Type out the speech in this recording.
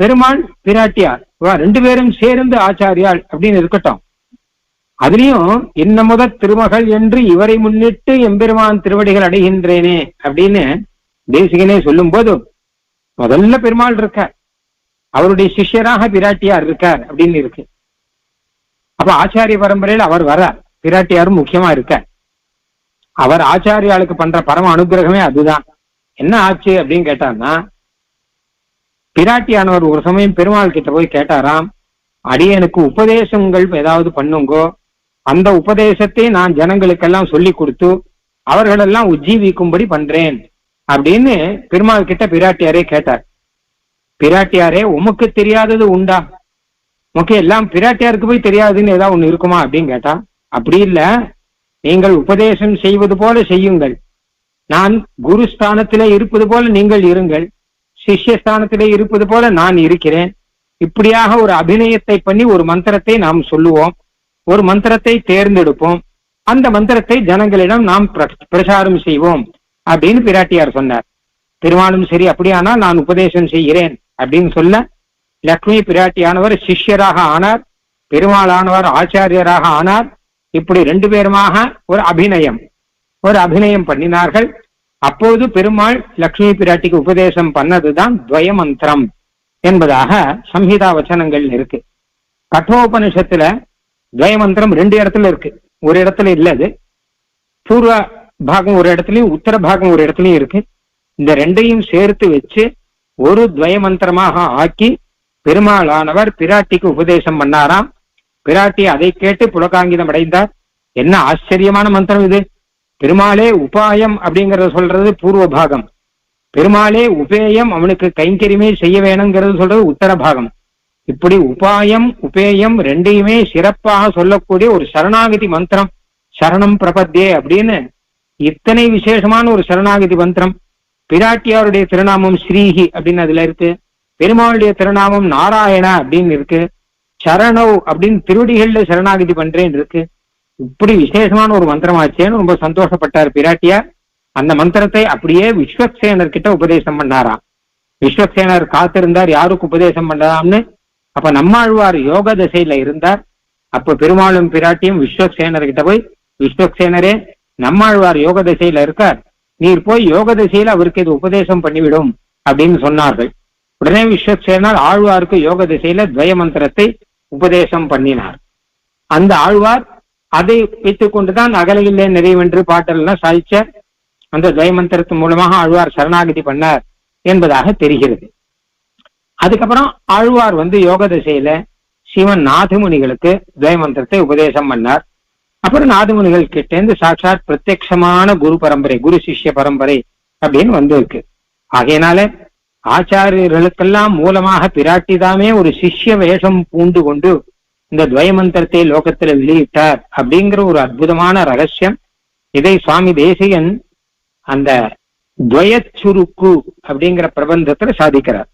பெருமாள் பிராட்டியார் ரெண்டு பேரும் சேர்ந்து ஆச்சாரியாள் அப்படின்னு இருக்கட்டும். அதுலயும் என்ன முத திருமகள் என்று இவரை முன்னிட்டு எம்பெருமான் திருவடிகள் அடைகின்றேனே அப்படின்னு தேசிகனே சொல்லும் போது முதல்ல பெருமாள் இருக்கார். அவருடைய சிஷ்யராக பிராட்டியார் இருக்கார் அப்படின்னு இருக்கு. அப்ப ஆச்சாரிய பரம்பரையில் அவர் வரார். பிராட்டியாரும் முக்கியமா இருக்கார். அவர் ஆச்சாரியாளுக்கு பண்ற பரம அனுகிரகமே அதுதான். என்ன ஆச்சு அப்படின்னு கேட்டான்னா பிராட்டியானவர் ஒரு சமயம் பெருமாள் கிட்ட போய் கேட்டாராம் அடியனுக்கு உபதேசங்கள் ஏதாவது பண்ணுங்கோ? அந்த உபதேசத்தை நான் ஜனங்களுக்கெல்லாம் சொல்லி கொடுத்து அவர்களெல்லாம் உஜ்ஜீவிக்கும்படி பண்றேன். அப்படின்னு பெருமாள் கிட்ட பிராட்டியாரே கேட்டார். பிராட்டியாரே உமக்கு தெரியாதது உண்டா? உமக்கு எல்லாம் பிராட்டியாருக்கு போய் தெரியாதுன்னு ஏதாவது ஒண்ணு இருக்குமா? அப்படின்னு கேட்டா அப்படி இல்ல. நீங்கள் உபதேசம் செய்வது போல செய்யுங்கள். நான் குரு ஸ்தானத்திலே இருப்பது போல நீங்கள் இருங்கள். சிஷ்யஸ்தானத்திலே இருப்பது போல நான் இருக்கிறேன். இப்படியாக ஒரு அபிநயத்தை பண்ணி ஒரு மந்திரத்தை நாம் சொல்லுவோம். ஒரு மந்திரத்தை தேர்ந்தெடுப்போம். அந்த மந்திரத்தை ஜனங்களிடம் நாம் பிரசாரம் செய்வோம் அப்படின்னு பிராட்டியார் சொன்னார். பெருமாளும் சரி அப்படியானால் நான் உபதேசம் செய்கிறேன் அப்படின்னு சொல்ல லக்ஷ்மி பிராட்டியானவர் சிஷ்யராக ஆனார். பெருமாளானவர் ஆச்சாரியராக ஆனார். இப்படி ரெண்டு பேருமாக ஒரு அபிநயம் ஒரு அபிநயம் பண்ணினார்கள். அப்போது பெருமாள் லக்ஷ்மி பிராட்டிக்கு உபதேசம் பண்ணதுதான் துவயமந்திரம் என்பதாக சம்ஹிதா வச்சனங்கள் இருக்கு. கட்டோபனிஷத்துல துவயமந்திரம் ரெண்டு இடத்துல இருக்கு. ஒரு இடத்துல இல்லது பூர்வ பாகம் ஒரு இடத்துலயும் உத்தர பாகம் ஒரு இடத்துலயும் இருக்கு. இந்த ரெண்டையும் சேர்த்து வச்சு ஒரு துவய மந்திரமாக ஆக்கி பெருமாளானவர் பிராட்டிக்கு உபதேசம் பண்ணாராம். பிராட்டி அதை கேட்டு புலகாங்கிதம் அடைந்தார். என்ன ஆச்சரியமான மந்திரம் இது. பெருமாளே உபாயம் அப்படிங்கறத சொல்றது பூர்வ பாகம். பெருமாளே உபேயம் அவனுக்கு கைங்கரியமே செய்ய வேணுங்கிறது சொல்றது உத்தர பாகம். இப்படி உபாயம் உபேயம் ரெண்டையுமே சிறப்பாக சொல்லக்கூடிய ஒரு சரணாகதி மந்திரம் சரணம் பிரபத்தே அப்படின்னு இத்தனை விசேஷமான ஒரு சரணாகதி மந்திரம். பிராட்டியாருடைய திருநாமம் ஸ்ரீஹி அப்படின்னு அதுல இருக்கு. பெருமாளுடைய திருநாமம் நாராயணா அப்படின்னு இருக்கு. சரணவ் அப்படின்னு திருவடிகள்ல சரணாகதி பண்றேன்னு இருக்கு. இப்படி விசேஷமான ஒரு மந்திரமாச்சேன்னு ரொம்ப சந்தோஷப்பட்டார் பிராட்டியார். அந்த மந்திரத்தை அப்படியே விஸ்வக்சேனர் கிட்ட உபதேசம் பண்ணாராம். விஸ்வக்சேனர் காத்திருந்தார் யாருக்கு உபதேசம் பண்ணலாம்னு? அப்ப நம்மாழ்வார் யோக திசையில இருந்தார். அப்ப பெருமாளும் பிராட்டியும் விஸ்வக்சேனர் கிட்ட போய் விஸ்வக்சேனரே நம்மாழ்வார் யோக திசையில இருக்கார். நீர் போய் யோக திசையில அவருக்கு இது உபதேசம் பண்ணிவிடும் அப்படின்னு சொன்னார்கள். உடனே விஸ்வக்சேனர் ஆழ்வாருக்கு யோக திசையில துவய மந்திரத்தை உபதேசம் பண்ணினார். அந்த ஆழ்வார் அதை வைத்துக் கொண்டுதான் அகலையிலே நிறைவென்று பாட்டெல்லாம் சாதிச்ச அந்த துவய மூலமாக ஆழ்வார் சரணாகதி பண்ணார் என்பதாக தெரிகிறது. அதுக்கப்புறம் ஆழ்வார் வந்து யோக திசையில சிவன் நாதமுனிகளுக்கு துவய உபதேசம் பண்ணார். அப்புறம் நாதமுனிகள் கிட்ட இருந்து சாட்சாத் பிரத்யட்சமான குரு பரம்பரை குரு சிஷ்ய பரம்பரை அப்படின்னு வந்து இருக்கு ஆகையினால ஆச்சாரியர்களுக்கெல்லாம் மூலமாக பிராட்டிதாமே ஒரு சிஷ்ய வேஷம் பூண்டு கொண்டு இந்த துவய மந்திரத்தை லோகத்துல வெளியிட்டார் அப்படிங்கிற ஒரு அற்புதமான ரகசியம். இதை சுவாமி தேசிகன் அந்த துவயச்சுருக்கு அப்படிங்கிற பிரபந்தத்துல சாதிக்கிறார்.